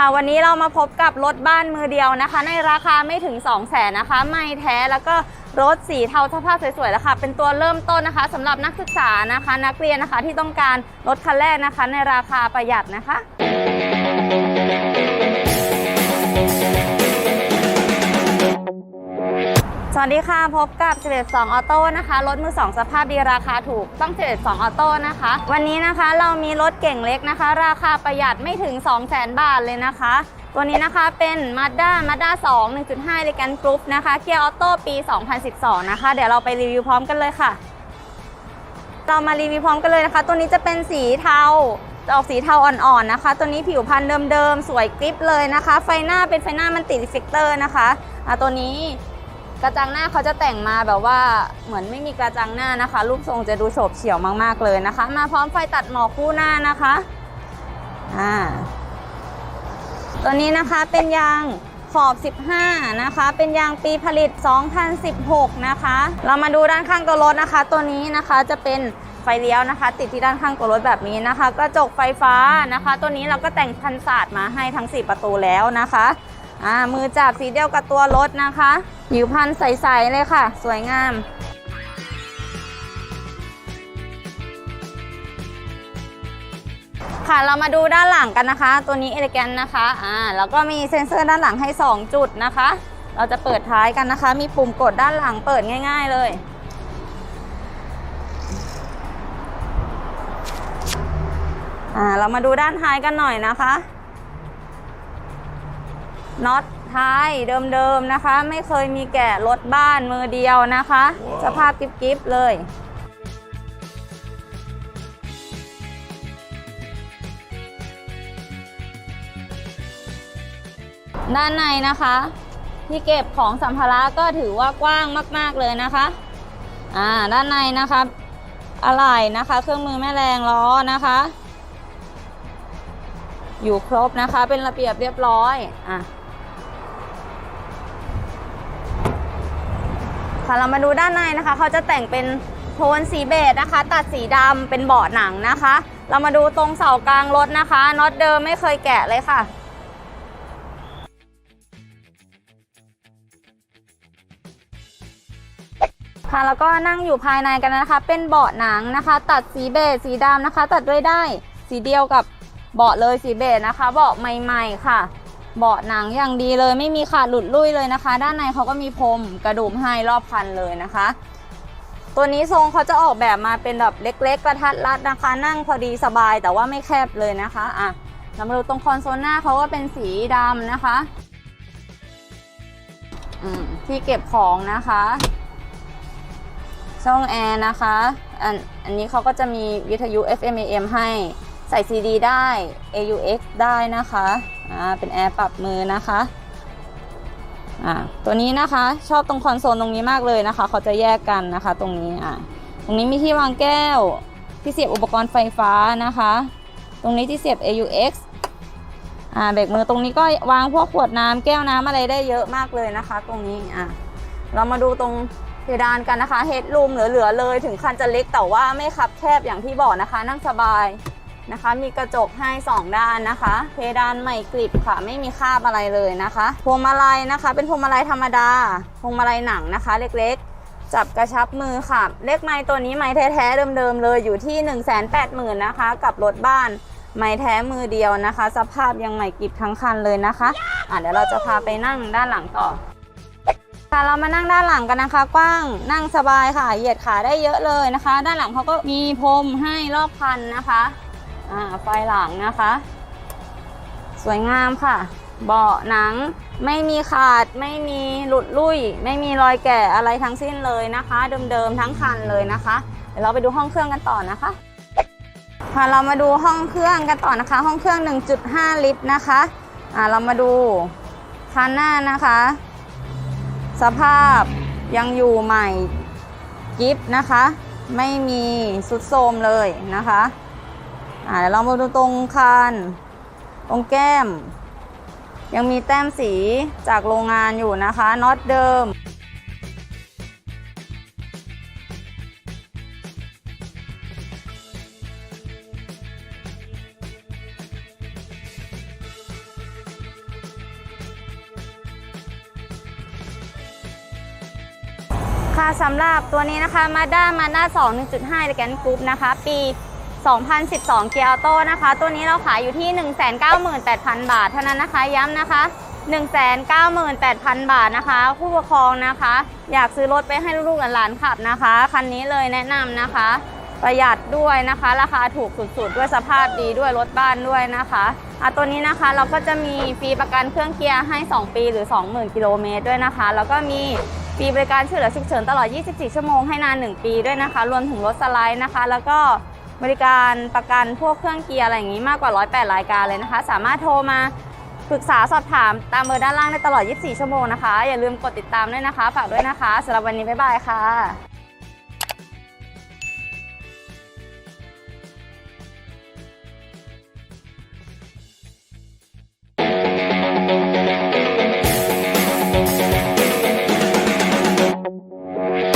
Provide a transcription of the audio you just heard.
ค่ะวันนี้เรามาพบกับรถบ้านมือเดียวนะคะ ในราคาไม่ถึง 2 0 0แสนนะคะ ไม่แท้แล้วก็รถสีเทาสภาพสวยๆแล้วค่ะ เป็นตัวเริ่มต้นนะคะสำหรับนักศึกษานะคะ นักเรียนนะคะที่ต้องการรถคันแรกนะคะ ในราคาประหยัดนะคะ สวัสดีค่ะ พบกับ 11 2 ออโต้นะคะรถมือ 2 สภาพดีราคาถูกต้อง 11 2 ออโต้นะคะ วันนี้นะคะเรามีรถเก่งเล็กนะคะ ราคาประหยัดไม่ถึง 200,000 บาทเลยนะคะ ตัวนี้นะคะเป็น Mazda Mazda 2 1.5 e l e g a n t Group นะคะเกียร์ออโต้ปี 2012 นะคะ เดี๋ยวเราไปรีวิวพร้อมกันเลยค่ะ เรามารีวิวพร้อมกันเลยนะคะ ตัวนี้จะเป็นสีเทาจะออกสีเทาอ่อนๆนะคะ ตัวนี้ผิวพรรณเดิมๆ สวยกริปเลยนะคะ ไฟหน้าเป็นไฟหน้ามันติดรีเฟกเตอร์นะคะอะตัวนี้ กระจังหน้าเขาจะแต่งมาแบบว่าเหมือนไม่มีกระจังหน้านะคะ รูปทรงจะดูโฉบเฉี่ยวมากๆเลยนะคะ มาพร้อมไฟตัดหมอกคู่หน้านะคะอ่าตัวนี้นะคะเป็นยางขอบ 15 นะคะ เป็นยางปีผลิต 2016 นะคะ เรามาดูด้านข้างตัวรถนะคะ ตัวนี้นะคะจะเป็นไฟเลี้ยวนะคะ ติดที่ด้านข้างตัวรถแบบนี้นะคะ กระจกไฟฟ้านะคะ ตัวนี้เราก็แต่งพันศาสตร์มาให้ทั้ง 4 ประตูแล้วนะคะ อ่า มือจับสีเดียวกับตัวรถนะคะ ผิวพันใส ๆ เลยค่ะ สวยงาม ค่ะเรามาดูด้านหลังกันนะคะ ตัวนี้เอเลแกนนะคะอ่าแล้วก็มีเซ็นเซอร์ด้านหลังให้ 2 จุดนะคะ เราจะเปิดท้ายกันนะคะ มีปุ่มกดด้านหลังเปิดง่าย ๆ เลยอ่าเรามาดูด้านท้ายกันหน่อยนะคะน็อต ท้ายเดิมๆนะคะ ไม่เคยมีแกะรถบ้านมือเดียวนะคะสภาพกิ๊บๆเลยด้านในนะคะ ที่เก็บของสัมภาระก็ถือว่ากว้างมาก ๆเลยนะคะอ่าด้านในนะคะอะไหล่นะคะ เครื่องมือแม่แรงล้อนะคะ อยู่ครบนะคะเป็นระเบียบเรียบร้อยอะ ค่ะเรามาดูด้านในนะคะเขาจะแต่งเป็นโทนสีเบจนะคะ ตัดสีดำเป็นเบาะหนังนะคะ เรามาดูตรงเสากลางรถนะคะน็อตเดิมไม่เคยแกะเลยค่ะค่ะแล้วก็นั่งอยู่ภายในกันนะคะ เป็นเบาะหนังนะคะ ตัดสีเบจสีดำนะคะ ตัดด้วยได้สีเดียวกับเบาะเลยสีเบจนะคะ เบาะใหม่ ๆ ค่ะ เบาะหนังอย่างดีเลยไม่มีขาดหลุดลุ่ยเลยนะคะ ด้านในเขาก็มีพรมกระดุมให้รอบคันเลยนะคะ ตัวนี้ทรงเขาจะออกแบบมาเป็นแบบเล็กๆกระทัดรัดนะคะ นั่งพอดีสบายแต่ว่าไม่แคบเลยนะคะอะเรามาดูตรงคอนโซลหน้าเขาก็เป็นสีดำนะคะที่เก็บของนะคะช่องแอร์นะคะอันอันนี้เขาก็จะมีวิทยุ FM AM ให้ ใส่ CD ได้ AUX ได้นะคะอ่าเป็นแอร์ปรับมือนะคะอ่าตัวนี้นะคะชอบตรงคอนโซลตรงนี้มากเลยนะคะ เขาจะแยกกันนะคะ ตรงนี้อ่าตรงนี้มีที่วางแก้ว ที่เสียบอุปกรณ์ไฟฟ้านะคะ ตรงนี้ที่เสียบ AUX อ่าเบรกมือตรงนี้ก็วางพวกขวดน้ำแก้วน้ำอะไรได้เยอะมากเลยนะคะ ตรงนี้อ่าเรามาดูตรงเพดานกันนะคะเฮดรูมเหลือๆเลย ถึงคันจะเล็กแต่ว่าไม่คับแคบอย่างที่บอกนะคะ นั่งสบาย นะคะ มีกระจกให้ 2 ด้านนะคะ เพดานใหม่กริบค่ะ ไม่มีคาบอะไรเลยนะคะ พวงมาลัยนะคะ เป็นพวงมาลัยธรรมดา พวงมาลัยหนังนะคะ เล็กๆ จับกระชับมือค่ะ เลขไม้ตัวนี้ไม้แท้ๆเดิมๆเลยอยู่ที่ 1 8 0 0 0 0นะคะ กับรถบ้านไม้แท้มือเดียวนะคะ สภาพยังใหม่กริบทั้งคันเลยนะคะอะเดี๋ยวเราจะพาไปนั่งด้านหลังต่อค่ะเรามานั่งด้านหลังกันนะคะ กว้างนั่งสบายค่ะ เหยียดขาได้เยอะเลยนะคะ ด้านหลังเขาก็มีพรมให้รอบคันนะคะ อ่าไฟหลังนะคะ สวยงามค่ะ เบาะหนังไม่มีขาดไม่มีหลุดลุ่ย ไม่มีรอยแกะอะไรทั้งสิ้นเลยนะคะ เดิมๆทั้งคันเลยนะคะเดี๋ยวเราไปดูห้องเครื่องกันต่อนะคะค่ะเรามาดูห้องเครื่องกันต่อนะคะ ห้องเครื่อง 1.5 ลิตรนะคะอ่าเรามาดูคันหน้านะคะ สภาพยังอยู่ใหม่กิฟนะคะ ไม่มีสุดโทมเลยนะคะ อ่าเดี๋ยวลองมาดูตรงคานตรงแก้ม ยังมีแต้มสีจากโรงงานอยู่นะคะน็อตเดิมค่ะสำหรับตัวนี้นะคะ Mazda Mazda 2 1.5แกร g a n Group นะคะ ปี 2012 เกียร์ออโต้นะคะ ตัวนี้เราขายอยู่ที่ 198,000 บาทเท่านั้นนะคะ ย้ำนะคะ 198,000 บาทนะคะ ผู้ปกครองนะคะ อยากซื้อรถไปให้ลูกๆหลานขับนะคะ คันนี้เลยแนะนำนะคะ ประหยัดด้วยนะคะ ราคาถูกสุดๆ ด้วยสภาพดีด้วยรถบ้านด้วยนะคะอะตัวนี้นะคะเราก็จะมีฟรีประกันเครื่องเกียร์ให้ 2 ปีหรือ 20,000 กิโลเมตรด้วยนะคะ แล้วก็มีฟรีบริการช่วยเหลือฉุกเฉินตลอด 24 ชั่วโมงให้นาน 1 ปีด้วยนะคะ รวมถึงรถสไลด์นะคะ แล้วก็ บริการประกันพวกเครื่องเกียร์อะไรอย่างนี้มากกว่า 108 รายการเลยนะคะ สามารถโทรมาปรึกษาสอบถามตามเบอร์ด้านล่างได้ตลอด 24 ชั่วโมงนะคะ อย่าลืมกดติดตามด้วยนะคะ ฝากด้วยนะคะสำหรับวันนี้ บ๊ายบายค่ะ